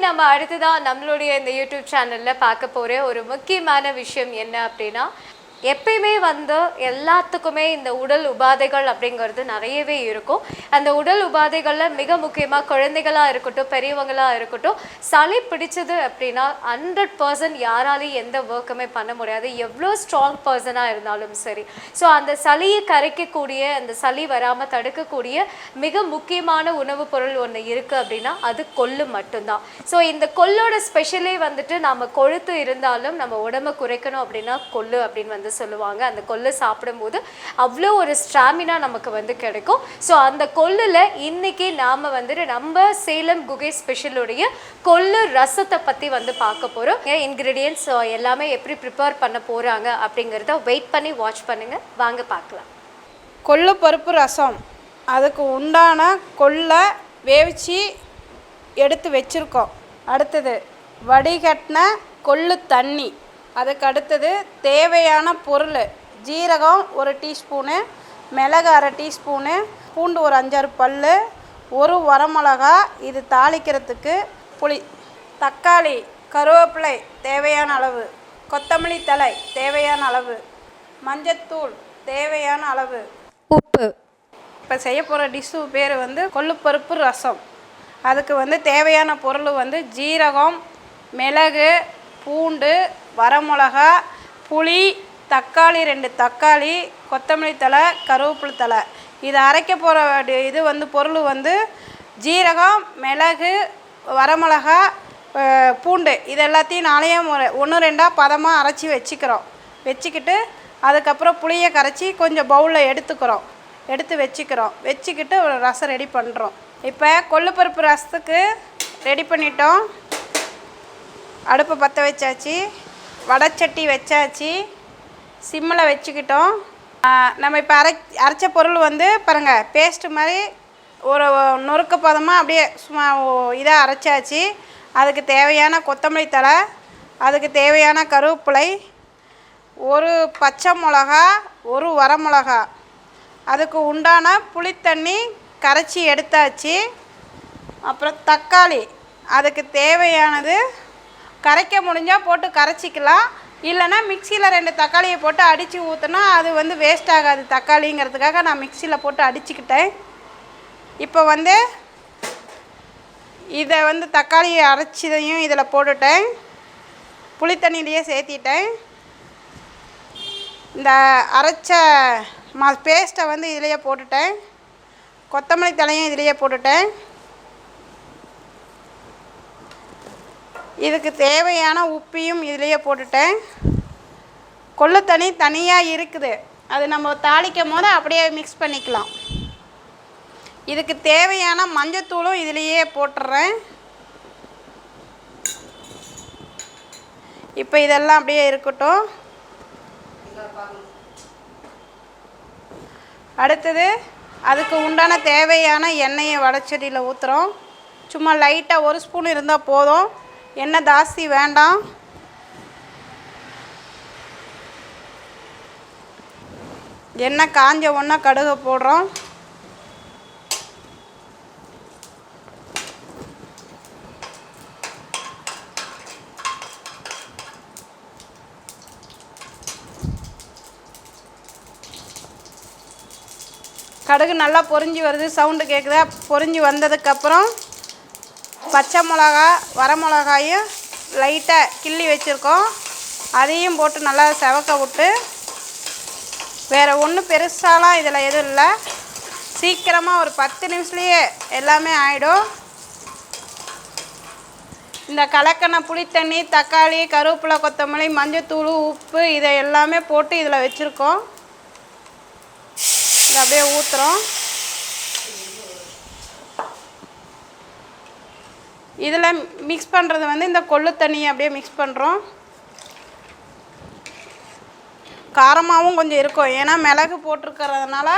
நம்ம அடுத்ததான் நம்மளுடைய இந்த யூடியூப் சேனல்ல பார்க்க போற ஒரு முக்கியமான விஷயம் என்ன அப்படின்னா எப்பயுமே வந்து எல்லாத்துக்குமே இந்த உடல் உபாதைகள் அப்படிங்கிறது நிறையவே இருக்கும். அந்த உடல் உபாதைகளில் மிக முக்கியமாக குழந்தைகளாக இருக்கட்டும் பெரியவங்களாக இருக்கட்டும் சளி பிடிச்சது அப்படின்னா ஹண்ட்ரட் பர்சன்ட் யாராலையும் எந்த ஒர்க்குமே பண்ண முடியாது. எவ்வளோ ஸ்ட்ராங் பர்சனாக இருந்தாலும் சரி. ஸோ அந்த சளியை கரைக்கக்கூடிய அந்த சளி வராமல் தடுக்கக்கூடிய மிக முக்கியமான உணவுப் பொருள் ஒன்று இருக்குது அப்படின்னா அது கொள்ளு மட்டும்தான். ஸோ இந்த கொல்லோட ஸ்பெஷலே வந்துட்டு நம்ம கொழுத்து இருந்தாலும் நம்ம உடம்பை குறைக்கணும் அப்படின்னா கொள்ளு அப்படின்னு வந்து சொல்லுவாங்க. அந்த கொள்ளு சாப்பிடும்போது அவ்வளோ ஒரு ஸ்டாமினா நமக்கு வந்து கிடைக்கும். ஸோ அந்த கொல்லில் இன்னைக்கு நாம் வந்துட்டு நம்ம சேலம் குகை ஸ்பெஷலுடைய கொள்ளு ரசத்தை பற்றி வந்து பார்க்க போகிறோம் இன்க்ரீடியன்ஸ் எல்லாமே எப்படி ப்ரிப்பேர் பண்ண போகிறாங்க அப்படிங்கிறத வெயிட் பண்ணி வாட்ச் பண்ணுங்கள் வாங்க பார்க்கலாம். கொள்ளு பருப்பு ரசம். அதுக்கு உண்டான கொள்ளை வேவிச்சு எடுத்து வச்சுருக்கோம். அடுத்தது வடிகட்டின கொள்ளு தண்ணி. அதுக்கு அடுத்தது தேவையான பொருள். ஜீரகம் ஒரு டீஸ்பூனு மிளகு அரை டீஸ்பூனு பூண்டு ஒரு அஞ்சாறு பல் ஒரு வரமிளகா இது தாளிக்கிறதுக்கு புளி தக்காளி கருவேப்பிலை தேவையான அளவு கொத்தமல்லி தழை தேவையான அளவு மஞ்சத்தூள் தேவையான அளவு. உப்பு. இப்போ செய்ய போகிற டிஷ்ஷு பேர் வந்து கொள்ளுப்பருப்பு ரசம். அதுக்கு வந்து தேவையான பொருள் வந்து ஜீரகம் மிளகு பூண்டு வரமிளகா புளி தக்காளி ரெண்டு தக்காளி கொத்தமல்லி தழை கருவேப்பிலை தழை. இது அரைக்க போகிற இது வந்து பொருள் வந்து ஜீரகம் மிளகு வரமிளகா பூண்டு. இது எல்லாத்தையும் நாளையும் ஒன்று ரெண்டாக பதமாக அரைச்சி வச்சுக்கிறோம். வச்சுக்கிட்டு அதுக்கப்புறம் புளியை கரைச்சி கொஞ்சம் பவுலில் எடுத்துக்கிறோம். எடுத்து வச்சுக்கிறோம். வச்சுக்கிட்டு ஒரு ரசம் ரெடி பண்ணுறோம் இப்போ கொள்ளுப்பருப்பு ரசத்துக்கு ரெடி பண்ணிட்டோம். அடுப்பை பற்ற வச்சாச்சு. வடச்சட்டி வச்சாச்சு. சிம்மில் வச்சுக்கிட்டோம். நம்ம இப்போ அரை அரைச்ச பொருள் வந்து பாருங்கள் பேஸ்ட்டு மாதிரி ஒரு நொறுக்க பதமாக அப்படியே சும்மா இதாக அரைச்சாச்சு. அதுக்கு தேவையான கொத்தமல்லி தழை அதுக்கு தேவையான கருவேப்பிலை ஒரு பச்சை மிளகா ஒரு வரமிளகா அதுக்கு உண்டான புளித்தண்ணி கரைச்சி எடுத்தாச்சு. அப்புறம் தக்காளி அதுக்கு தேவையானது கரைக்க முடிஞ்சால் போட்டு கரைச்சிக்கலாம். இல்லைன்னா மிக்சியில் ரெண்டு தக்காளியை போட்டு அடித்து ஊற்றினா அது வந்து வேஸ்ட் ஆகாது. தக்காளிங்கிறதுக்காக நான் மிக்சியில் போட்டு அடிச்சுக்கிட்டேன். இப்போ வந்து இதை வந்து தக்காளியை அரைச்சதையும் இதில் போட்டுட்டேன். புளித்தண்ணியிலையே சேர்த்திட்டேன். இந்த அரைச்ச ம பேஸ்ட்டை வந்து இதிலையே போட்டுட்டேன். கொத்தமல்லி தலையும் இதிலையே போட்டுட்டேன். இதுக்கு தேவையான உப்பையும் இதுலேயே போட்டுட்டேன். கொள்ளு தனியாக இருக்குது. அது நம்ம தாளிக்கும் போது அப்படியே மிக்ஸ் பண்ணிக்கலாம். இதுக்கு தேவையான மஞ்சத்தூளும் இதிலேயே போட்டுறேன். இப்போ இதெல்லாம் அப்படியே இருக்கட்டும். அடுத்தது அதுக்கு உண்டான தேவையான எண்ணெயை வடச்செடியில் ஊற்றுறோம் சும்மா லைட்டாக ஒரு ஸ்பூன் இருந்தால் போதும். என்ன ஜாஸ்தி வேண்டாம். எண்ணெய் காஞ்ச ஒன்றா கடுகு போடுறோம். கடுகு நல்லா பொரிஞ்சு வருது சவுண்டு கேட்குதா பொரிஞ்சு வந்ததுக்கப்புறம் பச்சை மிளகா வரமிளகாயும் லைட்டாக கிள்ளி வச்சுருக்கோம். அதையும் போட்டு நல்லா செவக்க விட்டு வேறு ஒன்றும் பெருசாலாம் இதில் எதுவும் இல்லை. சீக்கிரமாக ஒரு பத்து நிமிஷத்துலேயே எல்லாமே ஆகிடும் இந்த கலக்கன புளித்தண்ணி தக்காளி கருவேப்பிலை கொத்தமல்லி மஞ்சத்தூள் உப்பு இதை எல்லாமே போட்டு இதில் வச்சுருக்கோம். இதை அப்படியே ஊற்றுறோம் இதில் மிக்ஸ் பண்ணுறது வந்து இந்த கொள்ளு தண்ணியை அப்படியே மிக்ஸ் பண்ணுறோம் காரமாகவும் கொஞ்சம் இருக்கும். ஏன்னா மிளகு போட்டிருக்கிறதுனால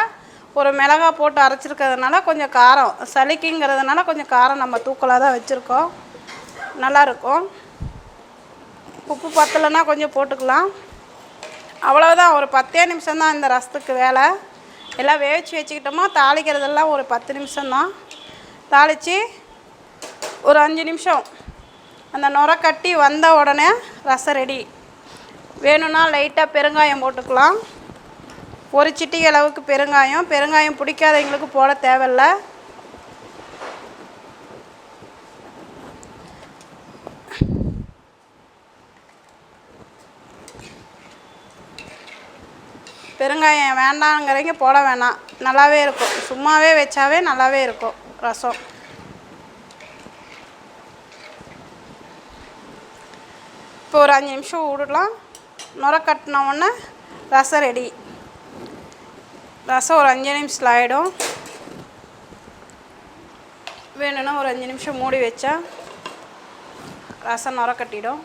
ஒரு மிளகா போட்டு அரைச்சிருக்கிறதுனால கொஞ்சம் காரம் சளிக்குங்கிறதுனால கொஞ்சம் காரம் நம்ம தூக்கலாக தான் வச்சுருக்கோம். நல்லாயிருக்கும் உப்பு பத்தலைன்னா கொஞ்சம் போட்டுக்கலாம். அவ்வளோதான் ஒரு பத்தே நிமிஷம்தான் இந்த ரசத்துக்கு வேலை. எல்லாம் வேவிச்சு வச்சுக்கிட்டோமா தாளிக்கிறதெல்லாம் ஒரு பத்து நிமிஷம்தான் தாளித்து ஒரு அஞ்சு நிமிஷம். அந்த நுர கட்டி வந்த உடனே ரசம் ரெடி வேணும்னா லைட்டாக பெருங்காயம் போட்டுக்கலாம். ஒரு சிட்டிகை அளவுக்கு பெருங்காயம். பெருங்காயம் பிடிக்காதவங்களுக்கு போட தேவையில்ல. பெருங்காயம் வேண்டாங்கிறவங்க போட வேணாம். நல்லாவே இருக்கும். சும்மாவே வச்சாவே நல்லாவே இருக்கும் ரசம். இப்போ ஒரு அஞ்சு நிமிஷம் விடலாம். நுர கட்டினோடனே ரசம் ரெடி ரசம் ஒரு அஞ்சு நிமிஷத்தில் ஆகிடும் வேணும்னா ஒரு அஞ்சு நிமிஷம் மூடி வச்சா ரசம் நுர கட்டிடும்.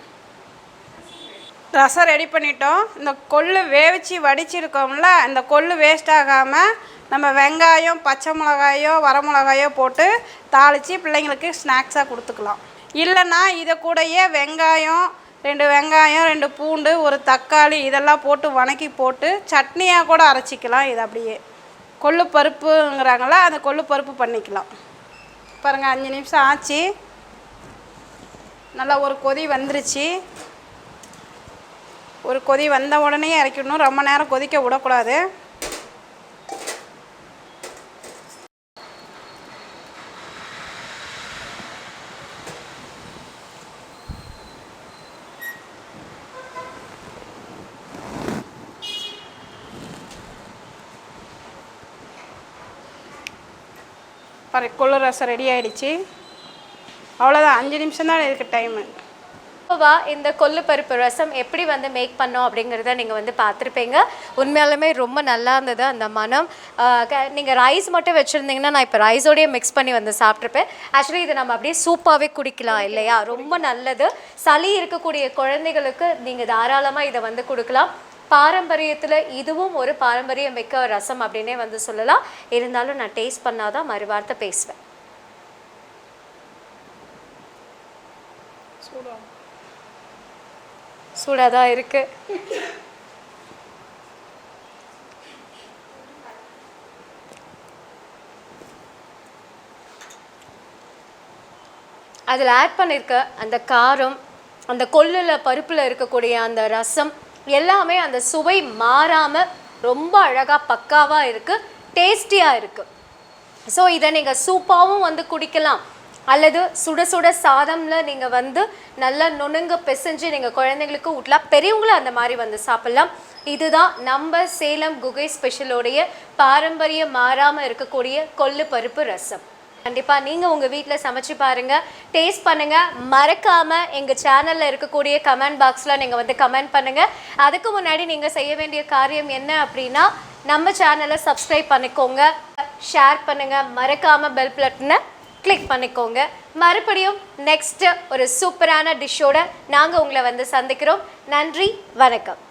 ரசம் ரெடி பண்ணிட்டோம். இந்த கொள்ளு வேவிச்சு வடிச்சிருக்கோம்ல இந்த கொள்ளு வேஸ்ட் ஆகாமல் நம்ம வெங்காயம் பச்சை மிளகாயோ வரமிளகாயோ போட்டு தாளித்து பிள்ளைங்களுக்கு ஸ்நாக்ஸாக கொடுத்துக்கலாம். இல்லைன்னா இதை கூடயே வெங்காயம் ரெண்டு வெங்காயம் ரெண்டு பூண்டு ஒரு தக்காளி இதெல்லாம் போட்டு வணக்கி போட்டு சட்னியாக கூட அரைச்சிக்கலாம். இது அப்படியே கொள்ளு பருப்புங்கிறாங்களா அந்த கொள்ளு பருப்பு பண்ணிக்கலாம். பாருங்கள் அஞ்சு நிமிஷம் ஆச்சு. நல்லா ஒரு கொதி வந்துருச்சு. ஒரு கொதி வந்த உடனே இறக்கிடணும் ரொம்ப நேரம் கொதிக்க விடக்கூடாது. பாரு கொள்ளு ரசம் ரெடி ஆகிடுச்சி அவ்வளோதான் அஞ்சு நிமிஷம் தான் இருக்குது டைமு வா இந்த கொல்லு பருப்பு ரசம் எப்படி வந்து மேக் பண்ணோம் அப்படிங்கிறத நீங்கள் வந்து பார்த்துருப்பீங்க. உண்மையாலுமே ரொம்ப நல்லா இருந்தது அந்த மனம் நீங்கள் ரைஸ் மட்டும் வச்சுருந்தீங்கன்னா நான் இப்போ ரைஸோடய மிக்ஸ் பண்ணி வந்து சாப்பிட்ருப்பேன் ஆக்சுவலி இது நம்ம அப்படியே சூப்பாகவே குடிக்கலாம் இல்லையா? ரொம்ப நல்லது. சளி இருக்கக்கூடிய குழந்தைகளுக்கு நீங்கள் தாராளமாக இதை வந்து கொடுக்கலாம். பாரம்பரியத்தில் இதுவும் ஒரு பாரம்பரியம் மிக்க ரசம் அப்படின்னே வந்து சொல்லலாம். இருந்தாலும் நான் டேஸ்ட் பண்ணாதான் மறுவார்த்தை பேசுவேன். சூடாக தான் இருக்கு. அதில் ஆட் பண்ணியிருக்க அந்த காரம் அந்த கொல்லில் பருப்பில் இருக்கக்கூடிய அந்த ரசம் எல்லாமே அந்த சுவை மாறாமல் ரொம்ப அழகாக பக்காவாக இருக்குது டேஸ்டியாக இருக்குது ஸோ இதை நீங்கள் சூப்பாகவும் வந்து குடிக்கலாம். அல்லது சுட சுட சாதமில் நீங்கள் வந்து நல்லா நுணுங்க பிசைஞ்சு நீங்கள் குழந்தைங்களுக்கு ஊட்டலாம். பெரியவங்களும் அந்த மாதிரி வந்து சாப்பிட்லாம். இதுதான் நம்ம சேலம் குகை ஸ்பெஷலோடைய பாரம்பரிய மாறாமல் இருக்கக்கூடிய கொள்ளு பருப்பு ரசம். கண்டிப்பாக நீங்கள் உங்கள் வீட்டில் சமைச்சு பாருங்கள் டேஸ்ட் பண்ணுங்கள் மறக்காமல் எங்கள் சேனலில் இருக்கக்கூடிய கமெண்ட் பாக்ஸில் நீங்கள் வந்து கமெண்ட் பண்ணுங்கள் அதுக்கு முன்னாடி நீங்கள் செய்ய வேண்டிய காரியம் என்ன அப்படின்னா நம்ம சேனலை சப்ஸ்கிரைப் பண்ணிக்கோங்க. ஷேர் பண்ணுங்கள் மறக்காமல் பெல் பட்டனை கிளிக் பண்ணிக்கோங்க. மறுபடியும் நெக்ஸ்ட்டு ஒரு சூப்பரான டிஷ்ஷோட நாங்கள் உங்களை வந்து சந்திக்கிறோம். நன்றி. வணக்கம்.